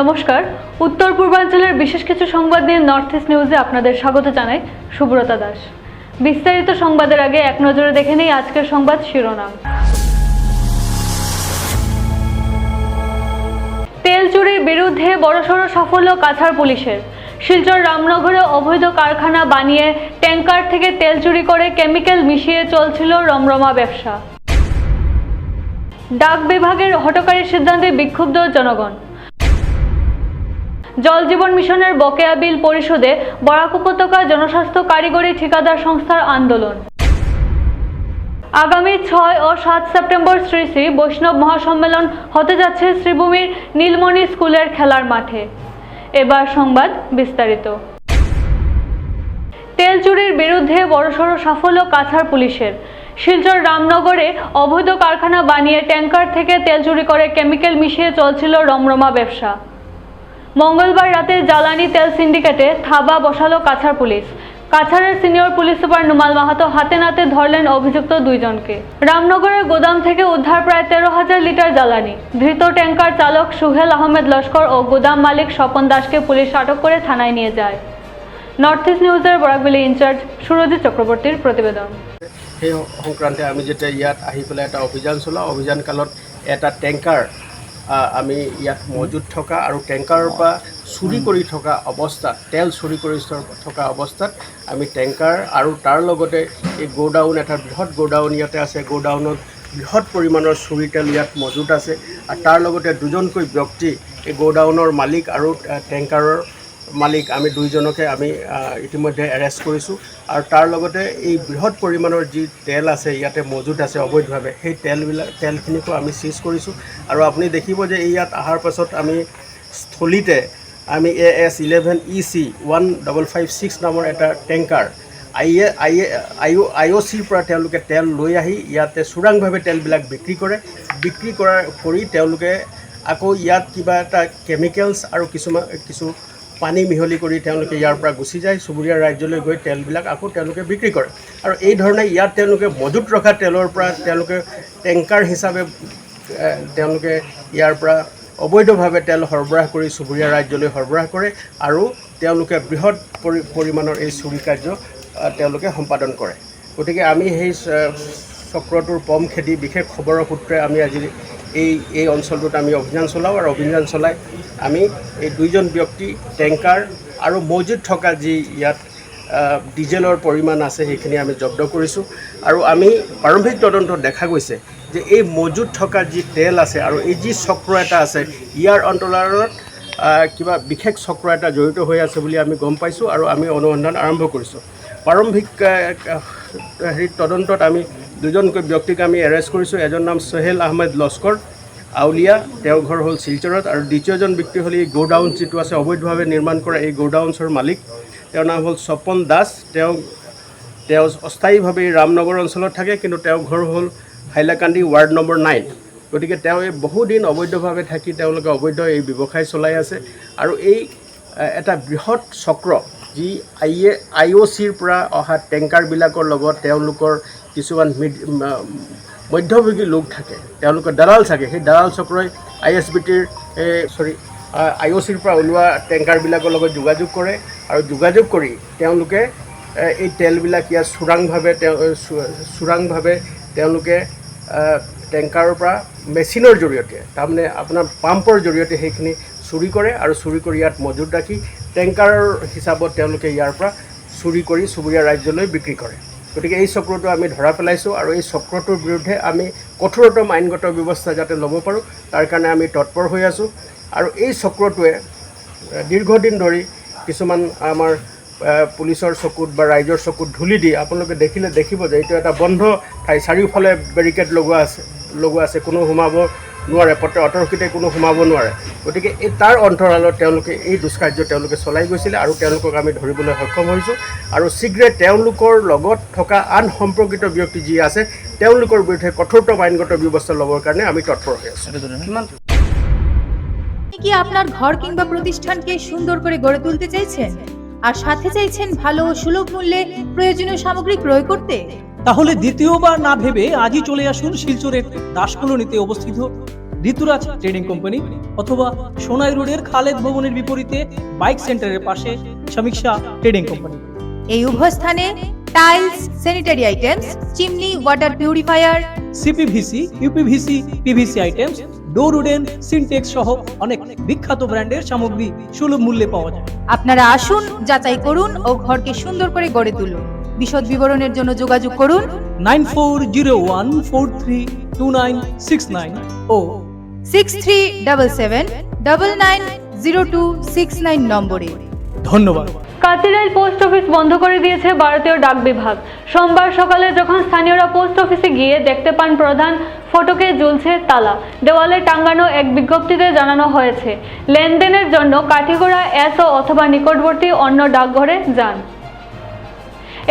নমস্কার। উত্তর পূর্বাঞ্চলের বিশেষ কিছু সংবাদ নিয়ে নর্থ ইস্ট নিউজে আপনাদের স্বাগত জানাই সুব্রতা দাস। বিস্তারিত সংবাদের আগে এক নজরে দেখে নেই আজকের সংবাদ শিরোনাম। তেল চুরির বিরুদ্ধে বড়সড় সাফল্য কাছাড় পুলিশের। শিলচর রামনগরে অবৈধ কারখানা বানিয়ে ট্যাঙ্কার থেকে তেল চুরি করে কেমিক্যাল মিশিয়ে চলছিল রমরমা ব্যবসা। ডাক বিভাগের হটকারী সিদ্ধান্তে বিক্ষুব্ধ জনগণ। জল জীবন মিশনের বকেয়া বিল পরিশোধে বরাক উপত্যকা জনস্বাস্থ্য কারিগরি ঠিকাদার সংস্থার আন্দোলন। আগামী ছয় ও সাত সেপ্টেম্বর শ্রী শ্রী বৈষ্ণব মহাসম্মেলন হতে যাচ্ছে শ্রীভূমির নীলমণি স্কুলের খেলার মাঠে। এবার সংবাদ বিস্তারিত। তেল চুরির বিরুদ্ধে বড়সড় সাফল্য কাছাড় পুলিশের। শিলচর রামনগরে অবৈধ কারখানা বানিয়ে ট্যাঙ্কার থেকে তেল চুরি করে কেমিক্যাল মিশিয়ে চলছিল রমরমা ব্যবসা। মঙ্গলবার রাতে জ্বালানি তেল সিন্ডিকেটে থাবা বসালো কাছাড় পুলিশ। কাছাড়ের senior police super Numal Mahato হাতে নাতে ধরলেন অভিযুক্ত দুইজনকে। রামনগরের গোদাম থেকে উদ্ধার প্রায় তেরো হাজার লিটার জ্বালানি। ধৃত ট্যাঙ্কার চালক সুহেল আহমেদ লস্কর ও গোদাম মালিক স্বপন দাসকে পুলিশ আটক করে থানায় নিয়ে যায়। নর্থ ইস্ট নিউজের বরাকবেলি ইনচার্জ সুরজিৎ চক্রবর্তীর প্রতিবেদন। সেই সংক্ৰান্তে আমি যেতিয়া ইয়াত আহি পেলাই এটা অভিযান চলাওঁ, অভিযান কালত এটা টেংকাৰ আমি ইয়াত মজুত থকা আৰু টেংকাৰৰ পৰা চুৰি কৰি থকা অৱস্থাত, তেল চুৰি কৰি থকা অৱস্থাত আমি টেংকাৰ আৰু তাৰ লগতে এই গ'ডাউন, এটা বৃহৎ গ'ডাউন ইয়াতে আছে। গ'ডাউনত বৃহৎ পৰিমাণৰ চুৰি তেল ইয়াত মজুত আছে। আৰু তাৰ লগতে দুজনকৈ ব্যক্তি এই গ'ডাউনৰ মালিক আৰু টেংকাৰৰ মালিক, আমি দুইজনকে আমি ইতিমধ্যে এৰেষ্ট কৰিছোঁ। আৰু তাৰ লগতে এই বৃহৎ পৰিমাণৰ যি তেল আছে, ইয়াতে মজুত আছে অবৈধভাৱে, সেই তেলবিলাক তেলখিনিকো আমি চিজ কৰিছোঁ। আৰু আপুনি দেখিব যে ইয়াত অহাৰ পাছত আমি স্থলীতে আমি A S eleven E C one double five six নামৰ এটা tanker, I A I A, I O' I O' চিৰ পৰা তেওঁলোকে তেল লৈ আহি ইয়াতে চোৰাংভাৱে তেলবিলাক বিক্ৰী কৰে। বিক্ৰী কৰাৰ কৰি তেওঁলোকে আকৌ ইয়াত কিবা এটা কেমিকেলছ আৰু কিছুমান, কিছু পানী মিহলি কৰি তেওঁলোকে ইয়াৰ পৰা গুচি যায়, চুবুৰীয়া ৰাজ্যলৈ গৈ তেলবিলাক আকৌ তেওঁলোকে বিক্ৰী কৰে। আৰু এই ধৰণে ইয়াত তেওঁলোকে মজুত ৰখা তেলৰ পৰা তেওঁলোকে টেংকাৰ হিচাপে তেওঁলোকে ইয়াৰ পৰা অবৈধভাৱে তেল সৰবৰাহ কৰি চুবুৰীয়া ৰাজ্যলৈ সৰবৰাহ কৰে আৰু তেওঁলোকে বৃহৎ পৰি, পৰিমাণৰ এই চুৰি কাৰ্য তেওঁলোকে সম্পাদন কৰে। গতিকে আমি সেই চক্ৰটোৰ পম খেদি বিশেষ খবৰৰ সূত্ৰে আমি আজি এই এই অঞ্চলটোত আমি অভিযান চলাওঁ আৰু অভিযান চলাই আমি এই দুইজন ব্যক্তি, টেংকাৰ আৰু মজুত থকা যি ইয়াত ডিজেলৰ পৰিমাণ আছে সেইখিনি আমি জব্দ কৰিছোঁ। আৰু আমি প্ৰাৰম্ভিক তদন্তত দেখা গৈছে যে এই মজুত থকা যি তেল আছে আৰু এই যি চক্ৰ এটা আছে, ইয়াৰ অন্তৰালত কিবা বিশেষ চক্ৰ এটা জড়িত হৈ আছে বুলি আমি গম পাইছোঁ আৰু আমি অনুসন্ধান আৰম্ভ কৰিছোঁ। প্ৰাৰম্ভিক হেৰি তদন্তত আমি দুজনকৈ ব্যক্তিক আমি এৰেষ্ট কৰিছোঁ। এজন নাম সোহেল আহমেদ লস্কৰ, আউলিয়া, তেওঁৰ ঘৰ হ'ল শিলচৰত। আৰু দ্বিতীয়জন ব্যক্তি হ'ল এই গ'ডাউন যিটো আছে, অবৈধভাৱে নিৰ্মাণ কৰা এই গ'ডাউনছৰ মালিক। তেওঁৰ নাম হ'ল স্বপন দাস। তেওঁ তেওঁ অস্থায়ীভাৱে ৰামনগৰ অঞ্চলত থাকে, কিন্তু তেওঁৰ ঘৰ হ'ল হাইলাকান্দি ৱাৰ্ড নম্বৰ নাইন। গতিকে তেওঁ এই বহুদিন অবৈধভাৱে থাকি তেওঁলোকে অবৈধ এই ব্যৱসায় চলাই আছে। আৰু এই এটা বৃহৎ চক্ৰ যি আই এ আই অ' চিৰ পৰা অহা টেংকাৰবিলাকৰ লগত তেওঁলোকৰ কিছুমান মধ্যভোগী লোক থাকে। তেওঁলোকৰ দালাল থাকে। সেই দালাল চক্ৰই আই এছ বি টিৰ চৰি আই অ' চিৰ পৰা ওলোৱা টেংকাৰবিলাকৰ লগত যোগাযোগ কৰে আৰু যোগাযোগ কৰি তেওঁলোকে এই তেলবিলাক ইয়াত চোৰাংভাৱে তেওঁ চোৰাংভাৱে তেওঁলোকে টেংকাৰৰ পৰা মেচিনৰ জৰিয়তে, তাৰমানে আপোনাৰ পাম্পৰ জৰিয়তে সেইখিনি চুৰি কৰে আৰু চুৰি কৰি ইয়াত মজুত ৰাখি টেংকাৰৰ হিচাপত তেওঁলোকে ইয়াৰ পৰা চুৰি কৰি চুবুৰীয়া ৰাজ্যলৈ বিক্ৰী কৰে। গতিকে এই চক্ৰটো আমি ধৰা পেলাইছোঁ আৰু এই চক্ৰটোৰ বিৰুদ্ধে আমি কঠোৰতম আইনগত ব্যৱস্থা যাতে ল'ব পাৰোঁ, তাৰ কাৰণে আমি তৎপৰ হৈ আছোঁ। আৰু এই চক্ৰটোৱে দীৰ্ঘদিন ধৰি কিছুমান আমাৰ পুলিচৰ চকুত বা ৰাইজৰ চকুত ধূলি দি আপোনালোকে দেখিলে, দেখিব যে এইটো এটা বন্ধ ঠাই, চাৰিওফালে বেৰিকেড লগোৱা আছে লগোৱা আছে, কোনো সোমাব নোৱাৰে অতৰ্কিতে কোনো সোমাব নোৱাৰে। গতিকে এই তাৰ অন্তৰালত তেওঁলোকে এই দুষ্কাৰ্য তেওঁলোকে চলাই গৈছিলে আৰু তেওঁলোকক আমি ধৰিবলৈ সক্ষম হৈছোঁ। আৰু শীঘ্ৰে তেওঁলোকৰ লগত থকা আন সম্পৰ্কিত ব্যক্তি যি আছে, তেওঁলোকৰ বিৰুদ্ধে আইনগত ব্যৱস্থা ল'বৰ কাৰণে আমি তৎপৰ হৈ আছোঁ। কি আপনার ঘর কিংবা প্রতিষ্ঠানকে সুন্দর করে গড়ে তুলতে চাইছেন? আর সাথে চাইছেন ভালো সুলভ মূল্যে প্রয়োজনীয় সামগ্রী ক্রয় করতে? তাহলে দ্বিতীয়বার না ভেবে আজই চলে আসুন শিলচরের দাসকলোনিতে অবস্থিত ঋতুরাজ ট্রেডিং কোম্পানি অথবা সোনাই রোডের খালেদ ভবনের বিপরীতে বাইক সেন্টারের পাশে সমীক্ষা ট্রেডিং কোম্পানি। এই উভয় স্থানে tiles sanitary items chimney water purifier CPVC UPVC PVC items door wooden Sintex সহ অনেক বিখ্যাত ব্র্যান্ডের সামগ্রী সুলভ মূল্যে পাওয়া যায়। আপনারা আসুন যাচাই করুন ও ঘরকে সুন্দর করে গড়ে তুলুন। বিশদ বিবরণের জন্য যোগাযোগ করুন nine four zero one four three two nine six nine O six three double seven double nine zero two six nine নম্বরে। ধন্যবাদ। কাতিরাইল পোস্ট অফিস বন্ধ করে দিয়েছে ভারতীয় ডাক বিভাগ। সোমবার সকালে যখন স্থানীয়রা পোস্ট অফিসে গিয়ে দেখতে পান প্রধান ফটকে ঝুলছে তালা। দেওয়ালে টাঙ্গানো এক বিজ্ঞপ্তিতে জানানো হয়েছে লেনদেনের জন্য কাঠিগোড়া এস ও অথবা নিকটবর্তী অন্য ডাকঘরে যান।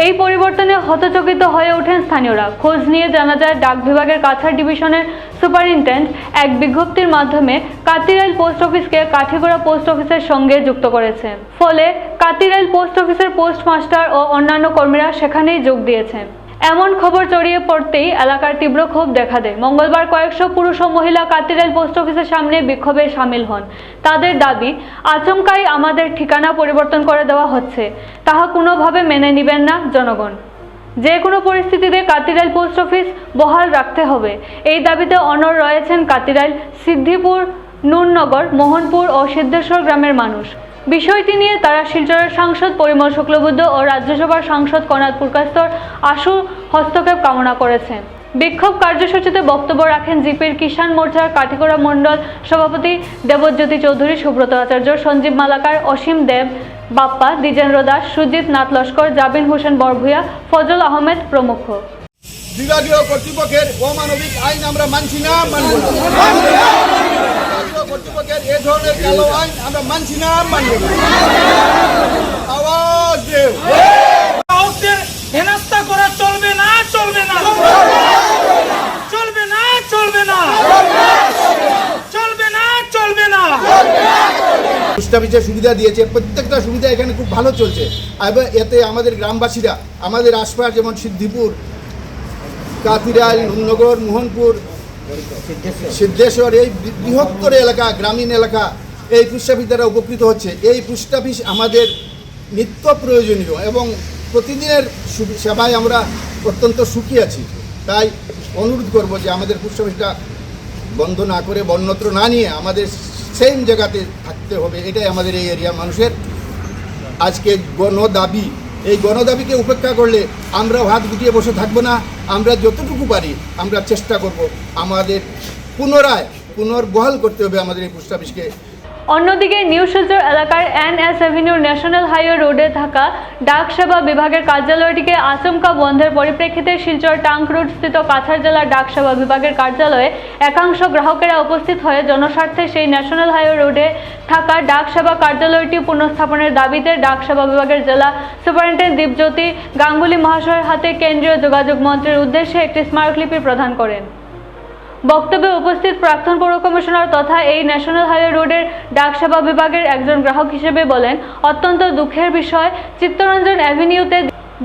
এই পরিবর্তনে হতচকিত হয়ে ওঠেন স্থানীয়রা। খোঁজ নিয়ে জানা যায়, ডাক বিভাগের কাছাড় ডিভিশনের সুপারিনটেন্ডেন্ট এক বিজ্ঞপ্তির মাধ্যমে কাতিরাইল পোস্ট অফিসকে কাঠিগড়া পোস্ট অফিসের সঙ্গে যুক্ত করেছে। ফলে কাতিরাইল পোস্ট অফিসের পোস্টমাস্টার ও অন্যান্য কর্মীরা সেখানেই যোগ দিয়েছেন। এমন খবর ছড়িয়ে পড়তেই এলাকার তীব্র ক্ষোভ দেখা দেয়। মঙ্গলবার কয়েকশো পুরুষ ও মহিলা কাতিরাইল পোস্ট অফিসের সামনে বিক্ষোভে সামিল হন। তাদের দাবি, আচমকাই আমাদের ঠিকানা পরিবর্তন করে দেওয়া হচ্ছে। তাহা কোনোভাবে মেনে নেবেন না, জনগণ। যে কোনো পরিস্থিতিতে কাতিরাইল পোস্ট অফিস বহাল রাখতে হবে। এই দাবিতে অনর রয়েছেন কাতিরাইল সিদ্ধিপুর নুরনগর মোহনপুর ও সিদ্ধেশ্বর গ্রামের মানুষ। বিষয়টি নিয়ে তারা শিলচরের সাংসদ পরিমল শুক্লবুদ্ধ ও রাজ্যসভার সাংসদ কনাদ পুরকাস্তর আশু হস্তক্ষেপ কামনা করেছেন। বিক্ষোভ কার্যসূচিতে বক্তব্য রাখেন জিপির কিষাণ মোর্চার কাঠিগড়া মণ্ডল সভাপতি দেবজ্যোতি চৌধুরী, সুব্রত আচার্য, সঞ্জীব মালাকার, অসীম দেব, বাপ্পা, দ্বিজেন্দ্র দাস, সুজিত নাথ লস্কর, জাবিন হোসেন বরভুয়া ফজল আহমেদ প্রমুখ। বিভাগীয় কর্তৃপক্ষের অমানবিক আইন আমরা মানছি না, মানব কর্তৃপক্ষের এ ধরনের কালো আইন আমরা মানছি না মানব আওয়াজ দেও। গ্রাহকদের করা চলবে না চলবে না। চলবে না চলবে না। চলবে না চলবে না। পোস্ট অফিসে সুবিধা দিয়েছে প্রত্যেকটা সুবিধা এখানে খুব ভালো চলছে। এবার এতে আমাদের গ্রামবাসীরা আমাদের আশপাশ যেমন সিদ্ধিপুর কাতিরাইল নুনগর মোহনপুর সিদ্ধেশ্বর, এই বৃহত্তর এলাকা, গ্রামীণ এলাকা, এই পোস্ট অফিস দ্বারা উপকৃত হচ্ছে। এই পোস্ট অফিস আমাদের নিত্য প্রয়োজনীয় এবং প্রতিদিনের সেবায় আমরা অত্যন্ত সুখী আছি। তাই অনুরোধ করব যে আমাদের পোস্ট অফিসটা বন্ধ না করে, বন্যত্র না নিয়ে আমাদের সেম জায়গাতে থাকতে হবে। এটাই আমাদের এই এরিয়ার মানুষের আজকে গণদাবি। এই গণদাবিকে উপেক্ষা করলে আমরা হাত গুটিয়ে বসে থাকব না। আমরা যতটুকু পারি, আমরা চেষ্টা করব আমাদের পুনরায় পুনর্বহাল করতে হবে আমাদের এই পোস্ট অফিসকে। অন্যদিকে নিউ শিলচর এলাকার N S avenue national highway রোডে থাকা ডাক সেবা বিভাগের কার্যালয়টিকে আচমকা বন্ধের পরিপ্রেক্ষিতে শিলচর টাঙ্ক রোড স্থিত কাছাড় জেলার ডাক সেবা বিভাগের কার্যালয়ে একাংশ গ্রাহকেরা উপস্থিত হয়ে জনস্বার্থে সেই ন্যাশনাল হাইওয়ে রোডে থাকা ডাক সেবা কার্যালয়টি পুনঃস্থাপনের দাবিতে ডাক সেবা বিভাগের জেলা সুপারিনটেন্ডেন্ট দীপজ্যোতি গাঙ্গুলি মহাশয়ের হাতে কেন্দ্রীয় যোগাযোগ মন্ত্রীর উদ্দেশ্যে একটি স্মারকলিপি প্রদান করেন। বক্তব্যে উপস্থিত প্রাক্তন পৌর কমিশনার তথা এই ন্যাশনাল হাইওয়ে রোডের ডাক সেবা বিভাগের একজন গ্রাহক হিসেবে বলেন, অত্যন্ত দুঃখের বিষয়। চিত্তরঞ্জন অ্যাভিনিউতে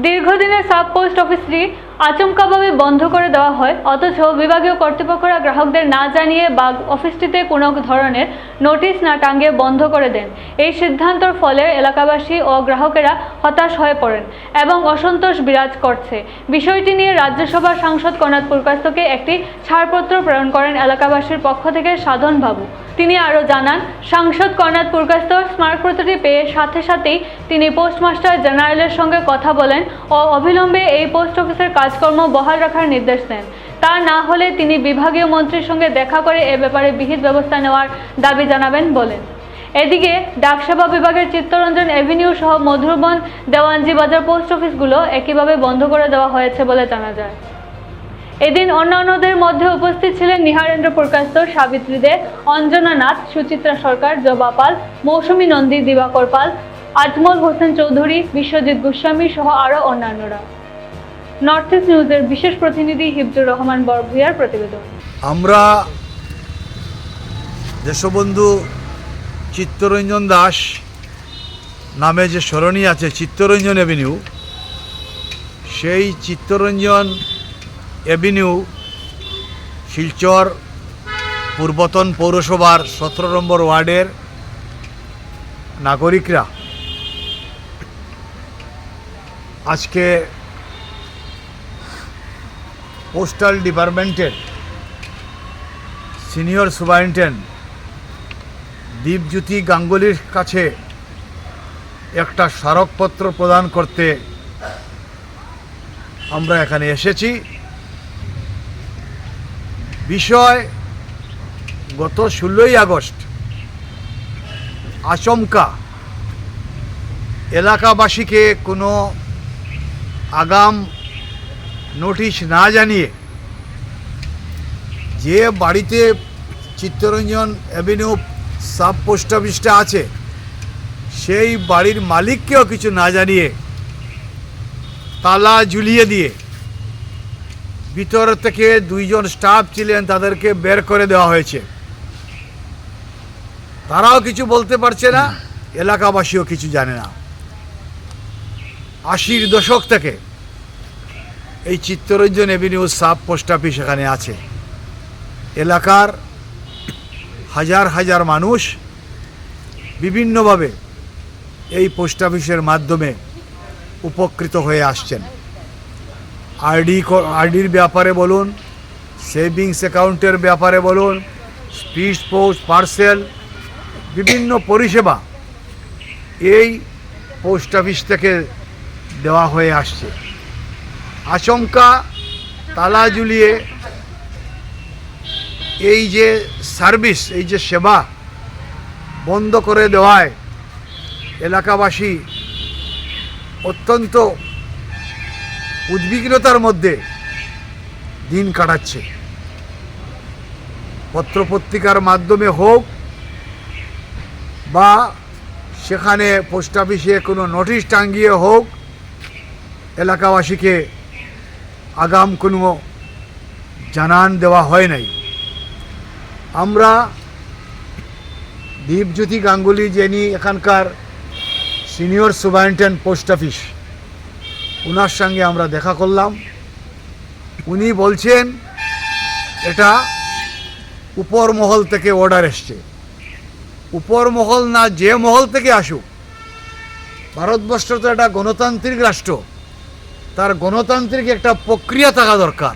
দীর্ঘদিনের সাব পোস্ট অফিসটি আচমকাভাবে বন্ধ করে দেওয়া হয়। অথচ বিভাগীয় কর্তৃপক্ষরা গ্রাহকদের না জানিয়ে বা অফিসটিতে কোনো ধরনের নোটিশ না টাঙ্গিয়ে বন্ধ করে দেন। এই সিদ্ধান্তর ফলে এলাকাবাসী ও গ্রাহকেরা হতাশ হয়ে পড়েন এবং অসন্তোষ বিরাজ করছে। বিষয়টি নিয়ে রাজ্যসভার সাংসদ কনাথ পুরকাস্তকে একটি ছাড়পত্র প্রেরণ করেন এলাকাবাসীর পক্ষ থেকে সাধন বাবু তিনি আরও জানান, সাংসদ কর্ণাথ পুরকাস্ত স্মারকপত্রটি পেয়ে সাথে সাথেই তিনি পোস্টমাস্টার জেনারেলের সঙ্গে কথা বলেন ও অবিলম্বে এই পোস্ট অফিসের কাজকর্ম বহাল রাখার নির্দেশ দেন। তা না হলে তিনি বিভাগীয় মন্ত্রীর সঙ্গে দেখা করে এ ব্যাপারে বিহিত ব্যবস্থা নেওয়ার দাবি জানাবেন বলেন। এদিকে ডাকসেবা বিভাগের চিত্তরঞ্জন এভিনিউ সহ মধুরবন দেওয়ানজি বাজার পোস্ট অফিসগুলো একইভাবে বন্ধ করে দেওয়া হয়েছে বলে জানা যায়। এদিন অন্যান্যদের মধ্যে উপস্থিত ছিলেন নিহারেন্দ্র প্রকাশ সাবিত্রী দে, অঞ্জনা নাথ, সুচিত্রা সরকার, জবা পাল, মৌসুমী নন্দী, দিবাকর পাল, আজমল হোসেন চৌধুরী, বিশ্বজিৎ গোস্বামী সহ আরও অন্যান্যরা। নর্থ ইস্ট নিউজের বিশেষ প্রতিনিধি হিফজুর রহমান বরভুইয়ার প্রতিবেদন। আমরা দেশবন্ধু চিত্তরঞ্জন দাস নামে যে সরণি আছে চিত্তরঞ্জন অ্যাভিনিউ সেই চিত্তরঞ্জন অ্যাভিনিউ শিলচর পূর্বতন পৌরসভার সতেরো নম্বর ওয়ার্ডের নাগরিকরা আজকে পোস্টাল ডিপার্টমেন্টের সিনিয়র সুপারিনটেন্ডেন্ট দীপজ্যোতি গাঙ্গুলির কাছে একটা স্মারকপত্র প্রদান করতে আমরা এখানে এসেছি। বিষয়, গত ষোলোই আগস্ট, আচমকা এলাকাবাসীকে কোনো আগাম নোটিশ না জানিয়ে যে বাড়িতে চিত্তরঞ্জন অ্যাভিনিউ সাব পোস্ট অফিসটা আছে, সেই বাড়ির মালিককেও কিছু না জানিয়ে তালা ঝুলিয়ে দিয়ে ভিতর থেকে দুইজন স্টাফ ছিলেন তাদেরকে বের করে দেওয়া হয়েছে। তারাও কিছু বলতে পারছে না, এলাকাবাসীও কিছু জানে না। আশির দশক থেকে এই Chittaranjan avenue sub post office এখানে আছে। এলাকার হাজার হাজার মানুষ বিভিন্নভাবে এই পোস্ট অফিসের মাধ্যমে উপকৃত হয়ে আসছেন। আরডি আরডির ব্যাপারে বলুন, সেভিংস অ্যাকাউন্টের ব্যাপারে বলুন স্পিড পোস্ট, পার্সেল, বিভিন্ন পরিষেবা এই পোস্ট অফিস থেকে দেওয়া হয়ে আসছে। আচমকা তালা ঝুলিয়ে এই যে সার্ভিস, এই যে সেবা বন্ধ করে দেওয়ায় এলাকাবাসী অত্যন্ত উদ্বিগ্নতার মধ্যে দিন কাটাচ্ছে। পত্রপত্রিকার মাধ্যমে হোক বা সেখানে পোস্ট অফিসে কোনো নোটিশ টাঙ্গিয়ে হোক, এলাকাবাসীকে আগাম কোনো জানান দেওয়া হয় নাই। আমরা দীপজ্যোতি গাঙ্গুলি যিনি এখানকার সিনিয়র সুপারিনটেন্ডেন্ট পোস্ট অফিস ওনার সঙ্গে আমরা দেখা করলাম। উনি বলছেন, এটা উপর মহল থেকে অর্ডার এসছে। উপর মহল না যে মহল থেকে আসুক ভারতবর্ষ তো একটা গণতান্ত্রিক রাষ্ট্র। তার গণতান্ত্রিক একটা প্রক্রিয়া থাকা দরকার।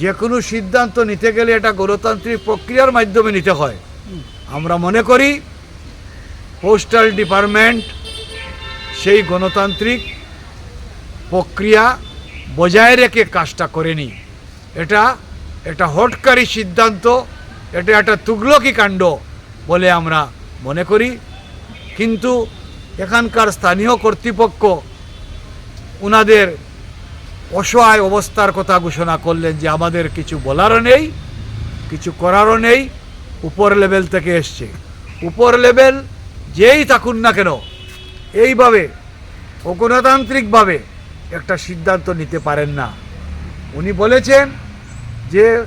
যে কোনো সিদ্ধান্ত নিতে গেলে এটা গণতান্ত্রিক প্রক্রিয়ার মাধ্যমে নিতে হয়। আমরা মনে করি পোস্টাল ডিপার্টমেন্ট সেই গণতান্ত্রিক প্রক্রিয়া বজায় রেখে কাজটা করেনি। এটা এটা হটকারী সিদ্ধান্ত, এটা একটা তুগলকি কাণ্ড বলে আমরা মনে করি। কিন্তু এখানকার স্থানীয় কর্তৃপক্ষ ওনাদের অসহায় অবস্থার কথা ঘোষণা করলেন যে আমাদের কিছু বলারও নেই, কিছু করারও নেই, উপর লেভেল থেকে এসছে। উপর লেভেল যেই থাকুন না কেন, এইভাবে অগণতান্ত্রিকভাবে একটা সিদ্ধান্ত নিতে পারেন না। উনি বলেছেন যে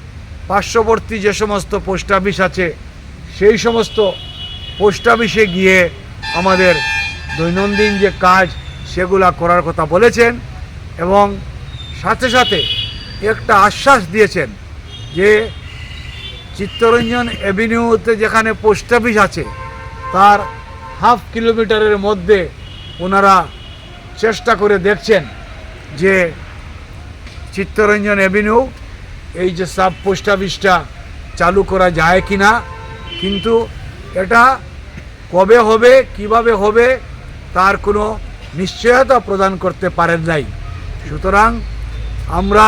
পার্শ্ববর্তী যে সমস্ত পোস্ট অফিস আছে, সেই সমস্ত পোস্ট অফিসে গিয়ে আমাদের দৈনন্দিন যে কাজ সেগুলা করার কথা বলেছেন এবং সাথে সাথে একটা আশ্বাস দিয়েছেন যে চিত্তরঞ্জন অ্যাভিনিউতে যেখানে পোস্ট অফিস আছে, তার হাফ কিলোমিটারের মধ্যে ওনারা চেষ্টা করে দেখছেন যে চিত্তরঞ্জন অ্যাভিনিউ এই যে সাব পোস্ট অফিসটা চালু করা যায় কি না কিন্তু এটা কবে হবে, কীভাবে হবে, তার কোনো নিশ্চয়তা প্রদান করতে পারেন নাই। সুতরাং আমরা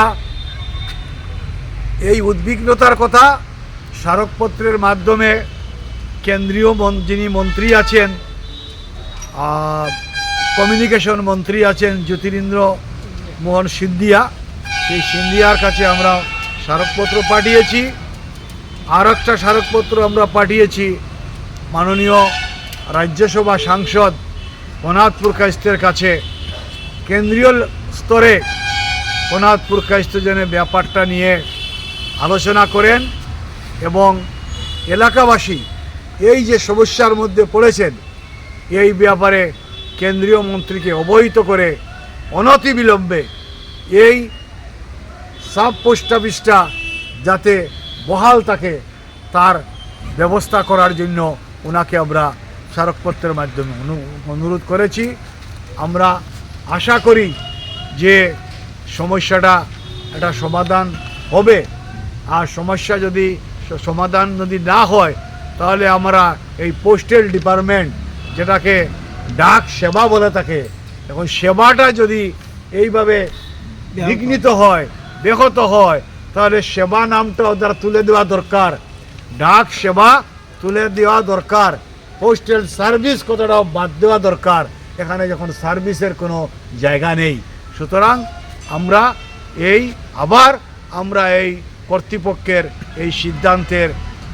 এই উদ্বিগ্নতার কথা স্মারকপত্রের মাধ্যমে কেন্দ্রীয় যিনি মন্ত্রী আছেন কমিউনিকেশন মন্ত্রী আছেন জ্যোতিরিন্দ্র মোহন সিন্ধিয়া, সেই সিন্ধিয়ার কাছে আমরা স্মারকপত্র পাঠিয়েছি। আর একটা স্মারকপত্র আমরা পাঠিয়েছি মাননীয় রাজ্যসভা সাংসদ কনাথপুর কাস্তের কাছে। কেন্দ্রীয় স্তরে কনাথপুর কাস্ত যেন ব্যাপারটা নিয়ে আলোচনা করেন এবং এলাকাবাসী এই যে সমস্যার মধ্যে পড়েছেন, এই ব্যাপারে কেন্দ্রীয় মন্ত্রীকে অবহিত করে অনতিবিলম্বে এই সাব পোস্ট অফিসটা যাতে বহাল থাকে, তার ব্যবস্থা করার জন্য ওনাকে আমরা স্মারকপত্রের মাধ্যমে অনু- অনুরোধ করেছি। আমরা আশা করি যে সমস্যাটা একটা সমাধান হবে। আর সমস্যা যদি সমাধান যদি না হয়, তাহলে আমরা এই পোস্টেল ডিপার্টমেন্ট যেটাকে ডাক সেবা বলে থাকে এখন সেবাটা যদি এইভাবে বিঘ্নিত হয়, ব্যাহত হয়, তাহলে সেবা নামটা ওদের তুলে দেওয়া দরকার। ডাক সেবা তুলে দেওয়া দরকার। পোস্টাল সার্ভিস কতটাও বাদ দেওয়া দরকার? এখানে যখন সার্ভিসের কোনো জায়গা নেই। সুতরাং আমরা এই, আবার আমরা এই কর্তৃপক্ষের এই সিদ্ধান্তের,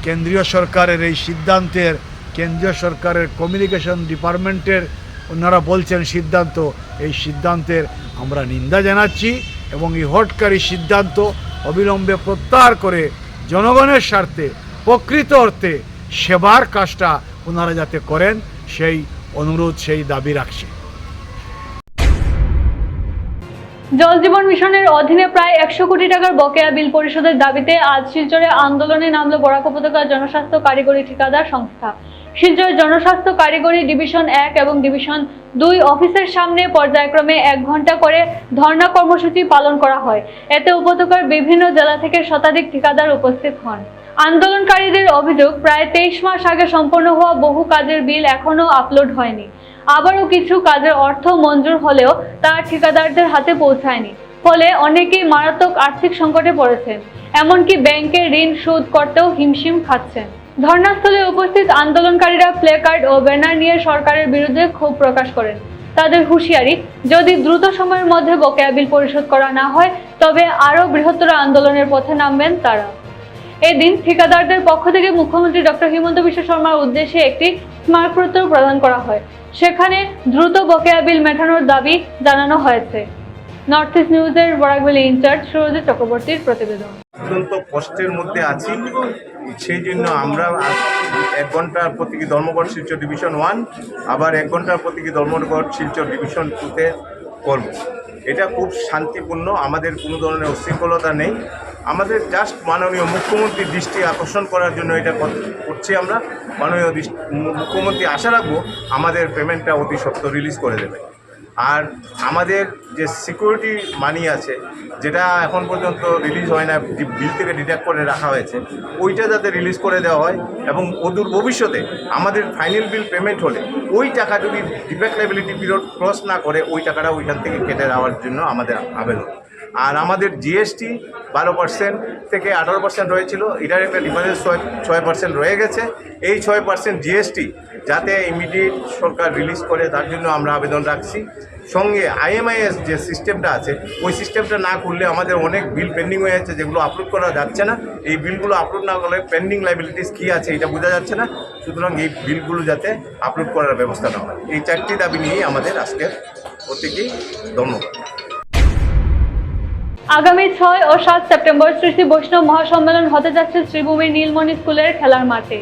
কেন্দ্রীয় সরকারের এই সিদ্ধান্তের, কেন্দ্রীয় সরকারের কমিউনিকেশন ডিপার্টমেন্টের ওনারা বলছেন সিদ্ধান্ত। এই সিদ্ধান্তের আমরা নিন্দা জানাচ্ছি এবং এই হটকারী সিদ্ধান্ত অবিলম্বে প্রত্যাহার করে জনগণের স্বার্থে, প্রকৃত অর্থে সেবার কাজটা ওনারা যাতে করেন, সেই অনুরোধ, সেই দাবি রাখছি। জল জীবন মিশনের অধীনে প্রায় একশো কোটি টাকার বকেয়া বিল পরিশোধের দাবিতে আজ শিলচরে আন্দোলনে নামলো বরাক উপত্যকা জনস্বাস্থ্য কারিগরি ঠিকাদার সংস্থা। শিলচর জনস্বাস্থ্য কারিগরি ডিভিশন এক এবং ডিভিশন দুই অফিসের সামনে পর্যায়ক্রমে এক ঘণ্টা করে ধর্ণা কর্মসূচি পালন করা হয়। এতে উপত্যকার বিভিন্ন জেলা থেকে শতাধিক ঠিকাদার উপস্থিত হন। আন্দোলনকারীদের অভিযোগ, প্রায় তেইশ মাস আগে সম্পন্ন হওয়া বহু কাজের বিল এখনও আপলোড হয়নি। আবারও কিছু কাজের অর্থ মঞ্জুর হলেও তা ঠিকাদারদের হাতে পৌঁছায়নি। ফলে অনেকেই মারাত্মক আর্থিক সংকটে পড়েছেন। এমনকি ব্যাংকে ঋণ শোধ করতেও হিমশিম খাচ্ছেন। ধর্নাস্থলে উপস্থিত আন্দোলনকারীরা প্লে কার্ড ও ব্যানার নিয়ে সরকারের বিরুদ্ধে ক্ষোভ প্রকাশ করেন। তাদের হুঁশিয়ারি, যদি দ্রুত সময়ের মধ্যে বকেয়া বিল পরিশোধ করা না হয়, তবে আরও বৃহত্তর আন্দোলনের পথে নামবেন তারা। এদিন ঠিকাদারদের পক্ষ থেকে মুখ্যমন্ত্রী ডক্টর হিমন্ত বিশ্ব শর্মার উদ্দেশ্যে একটি স্মারকপত্র প্রদান করা হয়। সেখানে দ্রুত বকেয়া বিল মেটানোর দাবি জানানো হয়েছে। নর্থ ইস্ট নিউজের বরাকবেলি ইনচার্জ সুরজিৎ চক্রবর্তীর প্রতিবেদন। অত্যন্ত কষ্টের মধ্যে আছি। সেই জন্য আমরা এক ঘণ্টার প্রতীকী ধর্মঘট শিলচর ডিভিশন ওয়ান, আবার এক ঘণ্টার প্রতীকী ধর্মঘট শিলচর ডিভিশন টুতে করব। এটা খুব শান্তিপূর্ণ, আমাদের কোনো ধরনের উশৃঙ্খলতা নেই। আমাদের জাস্ট মাননীয় মুখ্যমন্ত্রীর দৃষ্টি আকর্ষণ করার জন্য এটা করছি আমরা। মাননীয় মুখ্যমন্ত্রী আশা রাখব আমাদের পেমেন্টটা অতি সত্য রিলিজ করে দেবে। আর আমাদের যে সিকিউরিটি মানি আছে, যেটা এখন পর্যন্ত রিলিজ হয় না বিল থেকে ডিটেক্ট করে রাখা হয়েছে, ওইটা যাতে রিলিজ করে দেওয়া হয় এবং অদূর ভবিষ্যতে আমাদের ফাইনাল বিল পেমেন্ট হলে ওই টাকা যদি ডিফেক্ট লেবিলিটি পিরিয়ড ক্রস না করে, ওই টাকাটা ওইখান থেকে কেটে দেওয়ার জন্য আমাদের আবেদন। আর আমাদের জিএসটি বারো পার্সেন্ট থেকে আঠারো পার্সেন্ট হয়েছিল এটার একটা ডিফারেন্স ছয় ছয় পার্সেন্ট রয়ে গেছে। এই ছয় পার্সেন্ট জিএসটি যাতে ইমিডিয়েট সরকার রিলিজ করে, তার জন্য আমরা আবেদন রাখছি। সঙ্গে আইএমআইএস যে সিস্টেমটা আছে, ওই সিস্টেমটা না করলে আমাদের অনেক বিল পেন্ডিং হয়ে যাচ্ছে, যেগুলো আপলোড করা যাচ্ছে না। এই বিলগুলো আপলোড না করলে পেন্ডিং লাইবিলিটিস কী আছে এটা বোঝা যাচ্ছে না। সুতরাং এই বিলগুলো যাতে আপলোড করার ব্যবস্থা না হয়। এই চারটি দাবি নিয়েই আমাদের আজকের প্রত্যেকেই ধন্যবাদ। আগামী ছয় ও সাত সেপ্টেম্বর শ্রী শ্রী বৈষ্ণব মহাসম্মেলন হতে যাচ্ছে শ্রীভূমি নীলমণি স্কুলের খেলার মাঠে।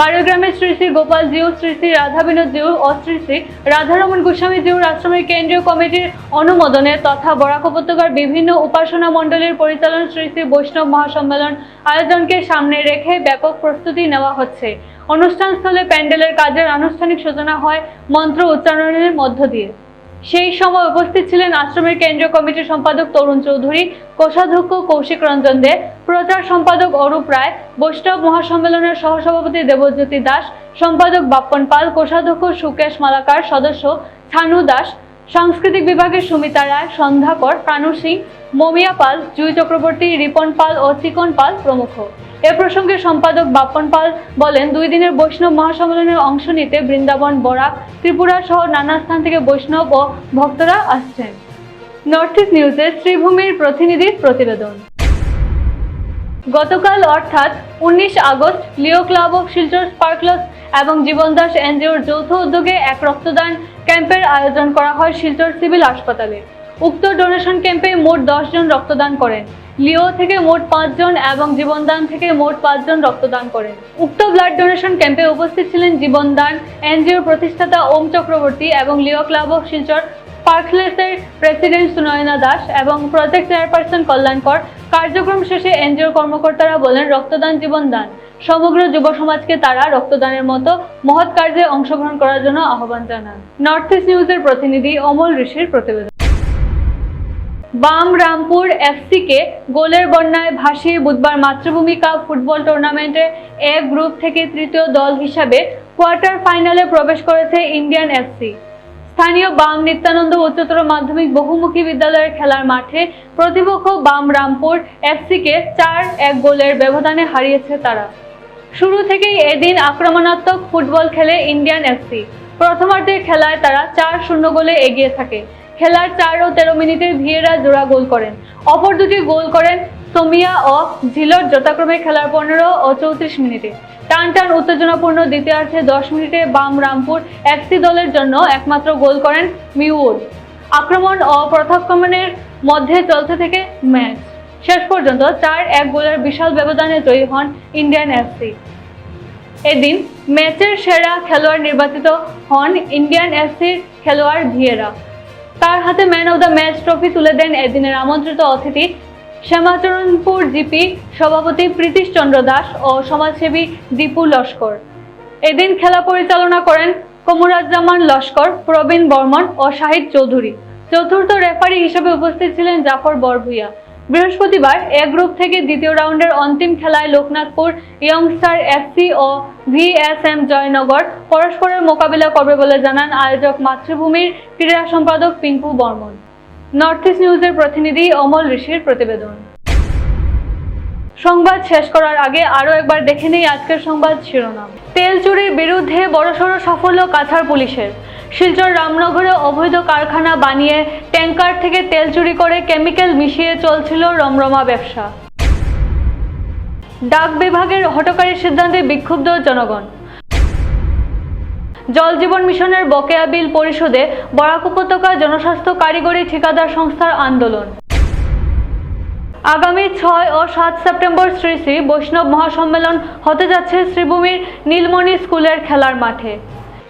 বারোগ্রামের শ্রী শ্রী গোপাল জিউ, শ্রী শ্রী রাধা বিনোদ জিউ ও শ্রী শ্রী রাধারমন গোস্বামী জিউর আশ্রমের কেন্দ্রীয় কমিটির অনুমোদনে তথা বরাক উপত্যকার বিভিন্ন উপাসনা মণ্ডলীর পরিচালন শ্রী শ্রী বৈষ্ণব মহাসম্মেলন আয়োজনকে সামনে রেখে ব্যাপক প্রস্তুতি নেওয়া হচ্ছে। অনুষ্ঠানস্থলে প্যান্ডেলের কাজের আনুষ্ঠানিক সূচনা হয় মন্ত্র উচ্চারণের মধ্য দিয়ে। সেই সময় উপস্থিত ছিলেন আশ্রমের কেন্দ্রীয় কমিটির সম্পাদক তরুণ চৌধুরী, কোষাধ্যক্ষ কৌশিক রঞ্জন দে, প্রচার সম্পাদক অরূপ রায়, বৈষ্ণব মহাসম্মেলনের সহসভাপতি দেবজ্যোতি দাস, সম্পাদক বাপ্পন পাল, কোষাধ্যক্ষ সুকেশ মালাকার, সদস্য ছানু দাস সাংস্কৃতিক বিভাগের সুমিতা রায় সন্ধ্যাকর প্রাণু সিং, মমিয়া পাল, জুই চক্রবর্তী, রিপন পাল ও চিকন পাল প্রমুখ। এ প্রসঙ্গে সম্পাদক বাপন পাল বলেন, দুই দিনের বৈষ্ণব মহাসম্মেলনের অংশ নিতে বৃন্দাবন, বরাক, ত্রিপুরা সহ নানা স্থান থেকে বৈষ্ণব ও ভক্তরা আসছেন। নর্থ ইস্ট নিউজের শ্রীভূমির প্রতিনিধির প্রতিবেদন। গতকাল অর্থাৎ উনিশ August Leo club of Silchar Sparkles এবং জীবন দাস এনজিওর যৌথ উদ্যোগে এক রক্তদান ক্যাম্পের আয়োজন করা হয় শিলচর সিভিল হাসপাতালে। উক্ত ডোনেশন ক্যাম্পে মোট জন রক্তদান করেন। লিও থেকে মোট পাঁচজন এবং জীবনদান থেকে মোট পাঁচজন রক্তদান করেন। উক্ত ব্লাড ডোনেশন ক্যাম্পে উপস্থিত ছিলেন জীবনদান এনজিওর প্রতিষ্ঠাতা ওম চক্রবর্তী এবং লিও ক্লাব অফ শিলচর পার্কলেসের প্রেসিডেন্ট সুনয়না দাস এবং প্রজেক্ট চেয়ারপারসন কল্যাণকর কার্যক্রম শেষে এনজিও কর্মকর্তারা বলেন, রক্তদান জীবনদান সমগ্র যুব সমাজকে তারা রক্তদানের মতো মহৎ কার্যে অংশগ্রহণ করার জন্য আহ্বান জানান। নর্থ ইস্ট নিউজের প্রতিনিধি অমল ঋষির প্রতিবেদন। বাম রামপুর এফসিকে গোলের বন্যায় ভাসিয়ে বুধবার মাতৃভূমি কাপ ফুটবল টুর্নামেন্টে এ গ্রুপ থেকে তৃতীয় দল হিসাবে কোয়ার্টার ফাইনালে প্রবেশ করেছে ইন্ডিয়ান এফসি। স্থানীয় বাম নিত্যানন্দ উচ্চতর মাধ্যমিক বহুমুখী বিদ্যালয়ের খেলার মাঠে প্রতিপক্ষ বাম রামপুর এফসিকে চার এক গোলের ব্যবধানে হারিয়েছে তারা। শুরু থেকেই এদিন আক্রমণাত্মক ফুটবল খেলে ইন্ডিয়ান এফসি। প্রথমার্ধের খেলায় তারা চার শূন্য গোলে এগিয়ে থাকে। খেলার চার ও তেরো মিনিটে ভিয়েরা জোড়া গোল করেন। অপর দুটি গোল করেন সোমিয়া ও ঝিলট যথাক্রমে খেলার পনেরো ও চৌত্রিশ মিনিটে। টান টান উত্তেজনাপূর্ণ দ্বিতীয়ার্ধে দশ মিনিটে বাম রামপুর এফসি দলের জন্য একমাত্র গোল করেন মিউড আক্রমণ ও প্রথাক্রমণের মধ্যে চলতে থেকে ম্যাচ। শেষ পর্যন্ত চার এক গোলের বিশাল ব্যবধানে জয়ী হন ইন্ডিয়ান এফসি এদিন ম্যাচের সেরা খেলোয়াড় নির্বাচিত হন ইন্ডিয়ান এফসির খেলোয়াড় ভিয়েরা। তার হাতে man of the match trophy তুলে দেন এদিনের আমন্ত্রিত অতিথি শ্যামাচরণপুর জিপি সভাপতি প্রীতিশ চন্দ্র দাস ও সমাজসেবী দীপু লস্কর। এদিন খেলা পরিচালনা করেন কমরাজ্জামান লস্কর, প্রবীণ বর্মন ও শাহিদ চৌধুরী। চতুর্থ রেফারি হিসেবে উপস্থিত ছিলেন জাফর বরভুইয়া। বৃহস্পতিবার এ গ্রুপ থেকে দ্বিতীয় রাউন্ডের অন্তিম খেলায় লোকনাথপুর, ইয়ংস্টার এফসি ও ভিএসএম জয়নগর পরস্পরের মোকাবিলা করবে বলে জানান আয়োজক মাতৃভূমির ক্রীড়া সম্পাদক পিঙ্কু বর্মন। নর্থ ইস্ট নিউজের প্রতিনিধি অমল ঋষির প্রতিবেদন। সংবাদ শেষ করার আগে আরও একবার দেখে নেই আজকের সংবাদ শিরোনাম। তেল চুরির বিরুদ্ধে বড়সড় সাফল্য কাছাড় পুলিশের। শিলচর রামনগরে অবৈধ কারখানা বানিয়ে ট্যাঙ্কার থেকে তেল চুরি করে কেমিক্যাল মিশিয়ে চলছিল রমরমা ব্যবসা। ডাক বিভাগের হটকারী সিদ্ধান্তে বিক্ষুব্ধ জনগণ। জল জীবন মিশনের বকেয়া বিল পরিশোধে বরাক উপত্যকা জনস্বাস্থ্য কারিগরি ঠিকাদার সংস্থার আন্দোলন। আগামী ছয় ও সাত সেপ্টেম্বর শ্রী শ্রী বৈষ্ণব মহাসম্মেলন হতে যাচ্ছে শ্রীভূমির নীলমণি স্কুলের খেলার মাঠে।